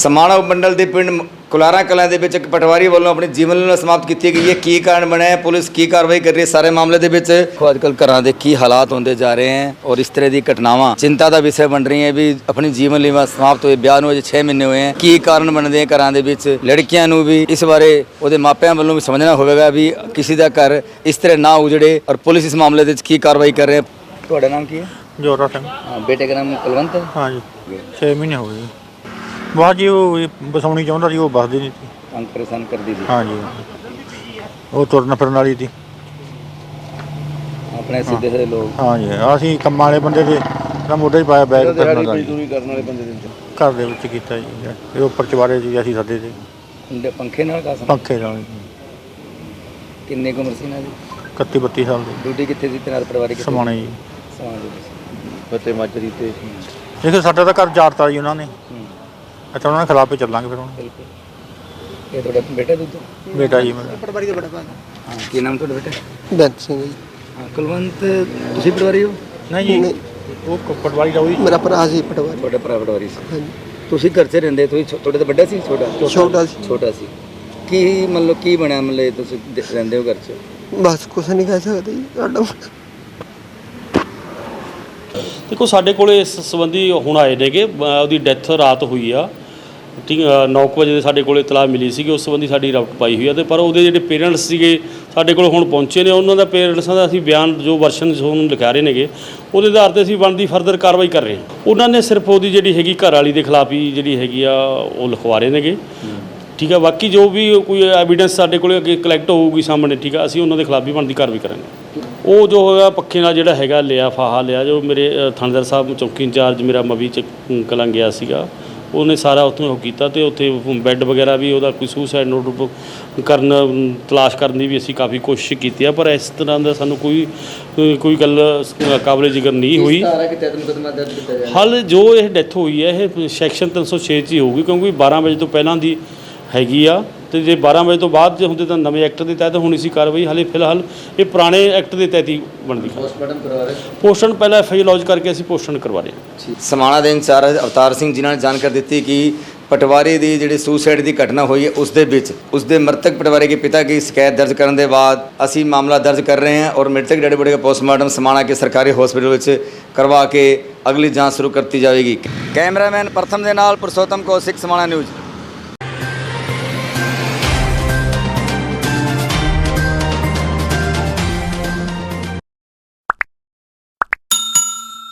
ਸਮਾਣਾ ਮੰਡਲ ਦੇ ਪਿੰਡ ਕੁਲਾਰਾ ਕਲਾਂ ਦੇ ਵਿੱਚ ਇੱਕ ਪਟਵਾਰੀ ਵੱਲੋਂ ਆਪਣੀ ਜੀਵਨ ਲੀਲਾ ਸਮਾਪਤ ਕੀਤੀ ਗਈ ਹੈ। ਕੀ ਕਾਰਨ ਬਣਿਆ ਹੈ? ਪੁਲਿਸ ਕੀ ਕਾਰਵਾਈ ਕਰ ਰਹੀ ਹੈ? ਸਾਰੇ ਮਾਮਲੇ ਦੇ ਵਿੱਚ ਅੱਜ ਕੱਲ੍ਹ ਘਰਾਂ ਦੇ ਕੀ ਹਾਲਾਤ ਹੁੰਦੇ ਜਾ ਰਹੇ ਹਨ ਔਰ ਇਸ ਤਰ੍ਹਾਂ ਦੀ ਘਟਨਾਵਾਂ ਚਿੰਤਾ ਦਾ ਵਿਸ਼ਾ ਬਣ ਰਹੀਆਂ ਵੀ ਆਪਣੀ ਜੀਵਨ ਲੀਲਾ ਸਮਾਪਤ ਹੋਏ ਵਿਆਹ ਨੂੰ ਅਜੇ 6 ਮਹੀਨੇ ਹੋਏ ਹਨ ਕੀ ਕਾਰਨ ਬਣਦੇ ਹੈ ਘਰਾਂ ਦੇ ਵਿੱਚ? ਲੜਕੀਆਂ ਨੂੰ ਵੀ ਇਸ ਬਾਰੇ ਉਹਦੇ ਮਾਪਿਆਂ ਵੱਲੋਂ ਵੀ ਸਮਝਣਾ ਹੋਵੇਗਾ ਵੀ ਕਿਸੇ ਦਾ ਘਰ ਇਸ ਤਰ੍ਹਾਂ ਨਾ ਉਜੜੇ ਔਰ ਪੁਲਿਸ ਇਸ ਮਾਮਲੇ ਦੇ ਵਿੱਚ ਕੀ ਕਾਰਵਾਈ ਕਰ ਰਹੀ ਹੈ? ਤੁਹਾਡਾ ਨਾਮ ਕੀ ਹੈ? ਜੋਰਾ ਸਿੰਘ। ਬੇਟੇ ਦਾ ਨਾਮ ਕੁਲਵੰਤ ਹੈ? ਹਾਂਜੀ 6 ਮਹੀਨੇ ਹੋ ਗਏ। ਬਾਅਦ ਜੀ ਉਹ ਬਸਾਉਣੀ ਚਾਹੁੰਦਾ ਸੀ ਉਹ ਬਸਦੀ ਨਹੀਂ ਸੀ। ਅੰਕ ਪਰੇਸ਼ਾਨ ਕਰਦੀ ਸੀ। ਹਾਂਜੀ। ਉਹ ਤੁਰਨ ਫਿਰਨ ਵਾਲੀ ਸੀ। ਆਪਣੇ ਸਿੱਧੇ ਦੇ ਲੋਕ। ਹਾਂਜੀ ਅਸੀਂ ਕੰਮਾਂ ਵਾਲੇ ਬੰਦੇ ਦੇ ਤਾਂ ਮੋਢੇ 'ਚ ਪਾਇਆ ਬੈਗ ਕਰਨ ਦਾ ਜੀ। ਕਰਨ ਵਾਲੇ ਬੰਦੇ ਦੇ ਘਰ ਦੇ ਵਿੱਚ ਕੀਤਾ ਜੀ। ਇਹ ਉੱਪਰ ਚਵਾਰੇ ਜੀ ਅਸੀਂ ਸੱਦੇ ਤੇ। ਹੁੰਦੇ ਪੰਖੇ ਨਾਲ ਕਾਸਮ। ਪੱਖੇ ਨਾਲ ਜੀ। ਕਿੰਨੇ ਕੁ ਉਮਰ ਸੀ ਇਹਨਾਂ ਦੀ? 31 32 ਸਾਲ ਦੇ। ਡਿਊਟੀ ਕਿੱਥੇ ਸੀ? ਤੇ ਨਾਲ ਪਰਿਵਾਰਿਕ ਕਿੱਥੇ? ਸਮਾਣੇ ਜੀ। ਸਮਾਣੇ ਦੇ ਵਿੱਚ ਬੱਤੇ ਮਾਜਰੀ ਤੇ ਦੇਖੋ ਸਾਡਾ ਤਾਂ ਘਰ ਜਾੜਤਾ ਜੀ ਉਹਨਾਂ ਨੇ। ਹੂੰ। ਅੱਛਾ ਉਹਨਾਂ ਦੇ ਖਿਲਾਫ ਹੀ ਚੱਲਾਂਗੇ ਫਿਰ ਹੁਣ। ਬਿਲਕੁਲ। ਇਹ ਤੁਹਾਡਾ ਬੇਟਾ ਦੁੱਧ ਬੇਟਾ ਜੀ ਮੇਰਾ। ਪਟਵਾਰੀ ਦਾ ਬੜਾ ਭਾਗ ਹਾਂ। ਕੀ ਨਾਮ ਤੁਹਾਡਾ ਬੇਟਾ? ਬੈਂਤ ਸਿੰਘ ਜੀ। ਹਾਂ ਕੁਲਵੰਤ ਤੁਸੀਂ ਪਟਵਾਰੀ ਹੋ? ਨਹੀਂ ਜੀ ਉਹ ਪਟਵਾਰੀ ਦਾ ਉਹੀ ਮੇਰਾ ਭਰਾ ਸੀ ਪਟਵਾਰੀ। ਤੁਹਾਡਾ ਭਰਾ ਪਟਵਾਰੀ ਸੀ। ਹਾਂਜੀ। ਤੁਸੀਂ ਘਰ 'ਚ ਰਹਿੰਦੇ ਤੁਸੀਂ ਛੋ- ਤੁਹਾਡੇ ਤੋਂ ਵੱਡਾ ਸੀ ਛੋਟਾ? ਛੋਟਾ ਸੀ। ਛੋਟਾ ਸੀ। ਕੀ ਮਤਲਬ ਕੀ ਬਣਿਆ ਮਤਲਬ ਇਹ ਤੁਸੀਂ ਦ- ਰਹਿੰਦੇ ਹੋ ਘਰ 'ਚ? ਬਸ ਕੁਛ ਨਹੀਂ ਕਹਿ ਸਕਦੇ ਜੀ ਸਾਡਾ ਦੇਖੋ ਸਾਡੇ ਕੋਲੇ ਇਸ ਸੰਬੰਧੀ ਹੁਣ ਆਏ ਨੇਗੇ ਉਹਦੀ ਡੈਥ ਰਾਤ ਹੋਈ ਆ। ਠੀਕ 9 ਵਜੇ ਦੇ ਸਾਡੇ ਕੋਲ ਇਤਲਾਹ ਮਿਲੀ ਸੀ ਉਸ ਸੰਬੰਧੀ ਸਾਡੀ ਰਾਊਟ ਪਾਈ ਹੋਈ ਆ ਤੇ ਪਰ ਉਹਦੇ ਜਿਹੜੇ ਪੇਰੈਂਟਸ ਸੀਗੇ ਸਾਡੇ ਕੋਲ ਹੁਣ ਪਹੁੰਚੇ ਨੇ ਉਹਨਾਂ ਦਾ ਪੇਰੈਂਟਸਾਂ ਦਾ ਅਸੀਂ ਬਿਆਨ ਜੋ ਵਰਸ਼ਨ ਤੁਹਾਨੂੰ ਲਿਖਾ ਰਹੇ ਨੇਗੇ ਉਹਦੇ ਆਧਾਰ ਤੇ ਅਸੀਂ ਬਣਦੀ ਫਰਦਰ ਕਾਰਵਾਈ ਕਰ ਰਹੇ ਹਾਂ। ਉਹਨਾਂ ਨੇ ਸਿਰਫ ਉਹਦੀ ਜਿਹੜੀ ਹੈਗੀ ਘਰ ਵਾਲੀ ਦੇ ਖਿਲਾਫ ਹੀ ਜਿਹੜੀ ਹੈਗੀ ਆ ਉਹ ਲਿਖਵਾ ਰਹੇ ਨੇਗੇ। ਠੀਕ ਆ ਬਾਕੀ ਜੋ ਵੀ ਕੋਈ ਐਵੀਡੈਂਸ ਸਾਡੇ ਕੋਲ ਅੱਗੇ ਕਲੈਕਟ ਹੋਊਗੀ ਸਾਹਮਣੇ ਠੀਕ ਆ ਅਸੀਂ ਉਹਨਾਂ ਦੇ ਖਿਲਾਫ ਵੀ ਬਣਦੀ ਕਾਰਵਾਈ ਕਰਾਂਗੇ। ਉਹ ਜੋ ਹੋਇਆ ਪੱਖੇ ਨਾਲ ਜਿਹੜਾ ਹੈਗਾ ਲਿਆ ਫਾਹਾ ਲਿਆ ਜੋ ਮੇਰੇ ਅ, ਥਾਣੇਦਾਰ ਸਾਹਿਬ ਚੌਕੀ ਇੰਚਾਰਜ ਮੇਰਾ ਮਵੀ ਚ ਕਲਾਂ ਗਿਆ ਸੀਗਾ ਉਹਨੇ ਸਾਰਾ ਉੱਥੋਂ ਉਹ ਕੀਤਾ ਤੇ ਉੱਥੇ ਬੈੱਡ ਵਗੈਰਾ ਵੀ ਉਹਦਾ ਕੋਈ ਸੁਸਾਈਡ ਨੋਟ ਕਰਨ ਤਲਾਸ਼ ਕਰਨ ਦੀ ਵੀ ਅਸੀਂ ਕਾਫੀ ਕੋਸ਼ਿਸ਼ ਕੀਤੀ ਆ ਪਰ ਇਸ ਤਰ੍ਹਾਂ ਦਾ ਸਾਨੂੰ ਕੋਈ ਕੋਈ ਗੱਲ ਕਾਬਲੇ ਜ਼ਿਕਰ ਨਹੀਂ ਹੋਈ। ਹਲ ਜੋ ਇਹ ਡੈਥ ਹੋਈ ਹੈ ਇਹ ਸੈਕਸ਼ਨ 306 ਚ ਹੀ ਹੋਊਗੀ ਕਿਉਂਕਿ 12 ਵਜੇ ਤੋਂ ਪਹਿਲਾਂ ਦੀ ਹੈਗੀ ਆ। ਤੇ ਜੇ 12 ਵਜੇ ਤੋਂ ਬਾਅਦ ਜੇ ਹੁੰਦੇ ਤਾਂ ਨਵੇਂ ਐਕਟ ਦੇ ਤਹਿਤ ਹੋਣੀ ਸੀ ਕਾਰਵਾਈ ਹਲੇ ਫਿਲਹਾਲ ਇਹ ਪੁਰਾਣੇ ਐਕਟ ਦੇ ਤਹਿਤ ਹੀ ਬਣਦੀ ਹੈ। ਪੋਸਟਮਾਰਟਮ ਕਰਵਾ ਰਹੇ ਪੋਸਟਨ ਪਹਿਲਾਂ ਲੌਜ ਕਰਕੇ ਅਸੀਂ ਪੋਸਟਨ ਕਰਵਾ ਰਹੇ ਹਾਂ। ਸਮਾਣਾ ਦੇ ਇੰਚਾਰਜ ਅਵਤਾਰ ਸਿੰਘ ਜਿਨ੍ਹਾਂ ਨੇ ਜਾਣਕਾਰੀ ਦਿੱਤੀ ਕਿ ਪਟਵਾਰੀ ਦੀ ਜਿਹੜੀ ਸੁਸਾਈਡ ਦੀ ਘਟਨਾ ਹੋਈ ਹੈ ਉਸ ਦੇ ਵਿੱਚ ਉਸ ਦੇ ਮ੍ਰਿਤਕ ਪਟਵਾਰੀ ਦੇ ਪਿਤਾ ਦੀ ਸ਼ਿਕਾਇਤ ਦਰਜ ਕਰਨ ਦੇ ਬਾਅਦ ਅਸੀਂ ਮਾਮਲਾ ਦਰਜ ਕਰ ਰਹੇ ਹਾਂ ਔਰ ਮ੍ਰਿਤਕ ਡੈਡ ਬੋਡੀ ਦਾ ਪੋਸਟਮਾਰਟਮ ਸਮਾਣਾ ਕੇ ਸਰਕਾਰੀ ਹਸਪੀਟਲ ਵਿੱਚ ਕਰਵਾ ਕੇ ਅਗਲੀ ਜਾਂਚ ਸ਼ੁਰੂ ਕਰਤੀ ਜਾਵੇਗੀ। ਕੈਮਰਾਮੈਨ ਪ੍ਰਥਮ ਦੇ ਨਾਲ ਪੁਰਸ਼ੋਤਮ ਕੌਸ਼ਿਕ ਸਮਾਣਾ ਨਿਊਜ਼।